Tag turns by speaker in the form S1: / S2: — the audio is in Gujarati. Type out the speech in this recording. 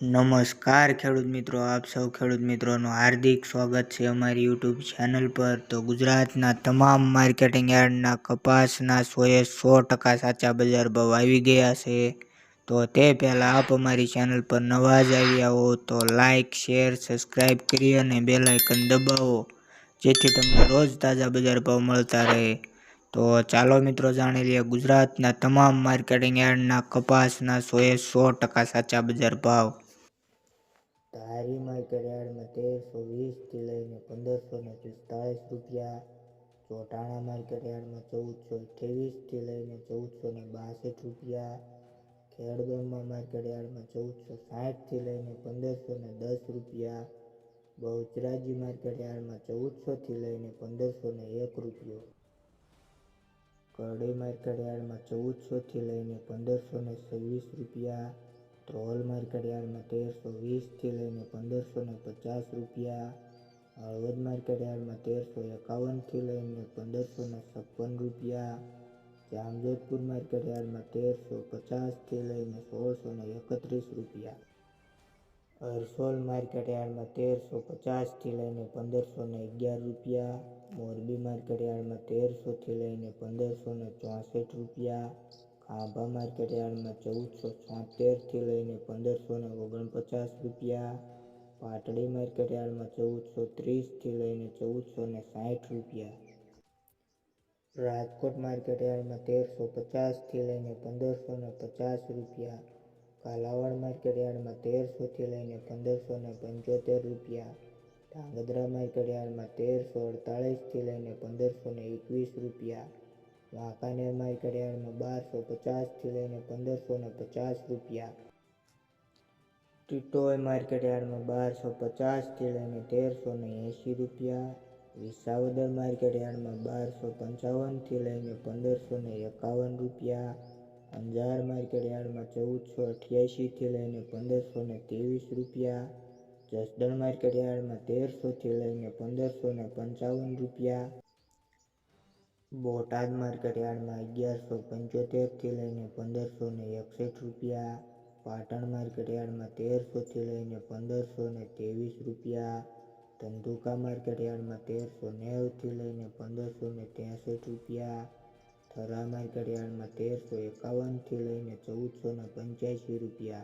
S1: નમસ્કાર ખેડૂત મિત્રો, આપ સૌ ખેડૂત મિત્રોનું હાર્દિક સ્વાગત છે અમારી યુટ્યુબ ચેનલ પર. તો ગુજરાતના તમામ માર્કેટિંગ યાર્ડના કપાસના સોએ સો ટકા સાચા બજાર ભાવ આવી ગયા છે. તો તે પહેલાં આપ અમારી ચેનલ પર નવા જ આવ્યા હો તો લાઇક શેર સબસ્ક્રાઈબ કરી અને બેલ આઇકન દબાવો, જેથી તમને રોજ તાજા બજાર ભાવ મળતા રહે. તો ચાલો મિત્રો જાણી લઈએ ગુજરાતના તમામ માર્કેટિંગ યાર્ડના કપાસના સોએ સો ટકા સાચા બજાર ભાવ. ધારી માર્કેટ તેરસો વીસથી લઈને પંદરસો ને પિસ્તાળીસ રૂપિયા ચોટાણા માર્કેટ ચૌદસો અઠ્યાવીસથી લઈને ચૌદસો ને બાસઠ રૂપિયા ખેડગામમાં માર્કેટયાર્ડમાં ચૌદસો સાઠથી લઈને પંદરસો ને દસ રૂપિયા બહુચરાજી માર્કેટયાર્ડમાં ચૌદસોથી લઈને પંદરસો ને એક રૂપિયો કરડી માર્કેટયાર્ડમાં ચૌદસોથી લઈને પંદરસો ને છવ્વીસ રૂપિયા ધ્રોલ માર્કેટ યાર્ડમાં તેરસો વીસથી લઈને પંદરસો ને પચાસ રૂપિયા હળવદ માર્કેટ યાર્ડમાં તેરસો એકાવનથી લઈને પંદરસો ને છપ્પન રૂપિયા જામજોધપુર માર્કેટ યાર્ડમાં તેરસો પચાસથી લઈને સોળસો ને એકત્રીસ રૂપિયા અરસોલ માર્કેટ યાર્ડમાં તેરસો પચાસથી લઈને પંદરસો ને અગિયાર રૂપિયા મોરબી માર્કેટ યાર્ડમાં તેરસોથી લઈને પંદરસો ને ચોસઠ રૂપિયા ખાંભા માર્કેટ યાર્ડમાં ચૌદસો છોતેરથી લઈને પંદરસો ને ઓગણપચાસ રૂપિયા. પાટડી માર્કેટ યાર્ડમાં ચૌદસો ત્રીસથી લઈને ચૌદસો ને સાઠ રૂપિયા. રાજકોટ માર્કેટ યાર્ડમાં તેરસો પચાસથી લઈને પંદરસો ને પચાસ રૂપિયા. કાલાવાડ માર્કેટ યાર્ડમાં તેરસોથી લઈને પંદરસો ને પંચોતેર રૂપિયા. ધાંગધ્રા માર્કેટ યાર્ડમાં તેરસો અડતાળીસથી લઈને પંદરસો ને એકવીસ રૂપિયા. વાંકાનેર માર્કેટ યાર્ડમાં બારસો પચાસથી લઈને પંદરસો ને પચાસ રૂપિયા. ટીટોય માર્કેટ યાર્ડમાં બારસો પચાસથી લઈને તેરસો ને એંશી રૂપિયા. વિસાવદર માર્કેટ યાર્ડમાં બારસો પંચાવનથી લઈને પંદરસો ને એકાવન રૂપિયા. અંજાર માર્કેટ યાર્ડમાં ચૌદસો અઠ્યાસીથી લઈને પંદરસો ને ત્રેવીસ રૂપિયા. જસદણ માર્કેટ યાર્ડમાં તેરસોથી લઈને પંદરસો ને પંચાવન રૂપિયા. બોટાદ માર્કેટયાર્ડમાં અગિયારસો પંચોતેરથી લઈને પંદરસો ને એકસઠ રૂપિયા પાટણ માર્કેટયાર્ડમાં તેરસોથી લઈને પંદરસો ને ત્રેવીસ રૂપિયા ધંધુકા માર્કેટયાર્ડમાં તેરસો નેવથી લઈને પંદરસો ને ત્રેસઠ રૂપિયા થરા માર્કેટયાર્ડમાં તેરસો એકાવનથી લઈને ચૌદસો ને પંચ્યાસી રૂપિયા